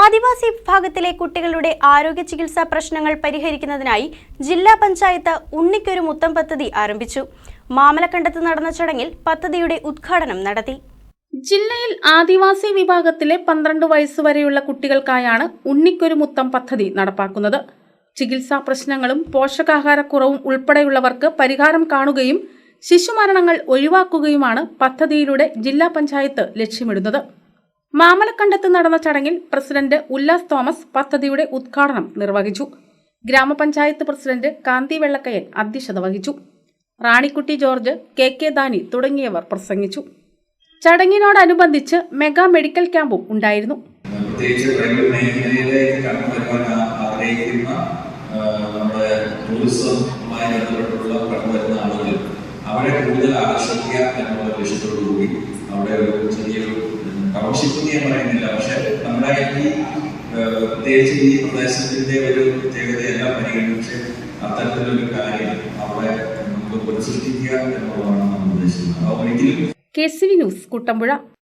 ആദിവാസി വിഭാഗത്തിലെ കുട്ടികളുടെ ആരോഗ്യ ചികിത്സാ പ്രശ്നങ്ങൾ പരിഹരിക്കുന്നതിനായി ജില്ലാ പഞ്ചായത്ത് ഉണ്ണിക്കൊരു മുത്തം പദ്ധതി ആരംഭിച്ചു. മാമലക്കണ്ടത്ത് നടന്ന ചടങ്ങിൽ പദ്ധതിയുടെ ഉദ്ഘാടനം നടത്തി. ജില്ലയിൽ ആദിവാസി വിഭാഗത്തിലെ പന്ത്രണ്ട് വയസ്സുവരെയുള്ള കുട്ടികൾക്കായാണ് ഉണ്ണിക്കൊരു മുത്തം പദ്ധതി നടപ്പാക്കുന്നത്. ചികിത്സാ പ്രശ്നങ്ങളും പോഷകാഹാരക്കുറവും ഉൾപ്പെടെയുള്ളവർക്ക് പരിഹാരം കാണുകയും ശിശുമരണങ്ങൾ ഒഴിവാക്കുകയുമാണ് പദ്ധതിയിലൂടെ ജില്ലാ പഞ്ചായത്ത് ലക്ഷ്യമിടുന്നത്. മാമലക്കണ്ടത്ത് നടന്ന ചടങ്ങിൽ പ്രസിഡന്റ് ഉല്ലാസ് തോമസ് പദ്ധതിയുടെ ഉദ്ഘാടനം നിർവഹിച്ചു. ഗ്രാമപഞ്ചായത്ത് പ്രസിഡന്റ് കാന്തി വെള്ളക്കയൻ അധ്യക്ഷത വഹിച്ചു. Ranikutty George K K Dani തുടങ്ങിയവർ പ്രസംഗിച്ചു. ചടങ്ങിനോടനുബന്ധിച്ച് മെഗാ മെഡിക്കൽ ക്യാമ്പും ഉണ്ടായിരുന്നു. ടൂറിസവുമായി അവരെ കൂടുതൽ ആകർഷിക്കുക എന്നുള്ള ലക്ഷ്യത്തോടു കൂടി അവിടെ ഒരു ചെറിയൊരു എന്ന് ഞാൻ പറയുന്നില്ല. പക്ഷെ നമ്മുടെ ഈ പ്രത്യേകിച്ച് ഈ പ്രദേശത്തിന്റെ ഒരു പ്രത്യേകതയെല്ലാം പരിഗണിച്ച് അത്തരത്തിലൊരു കാര്യം അവിടെ നമുക്ക് പുനഃസൃഷ്ടിക്കുക എന്നുള്ളതാണ് നമ്മൾ ഉദ്ദേശിക്കുന്നത് അപ്പൊ ഒരിക്കലും K C V news Kuttampuzha.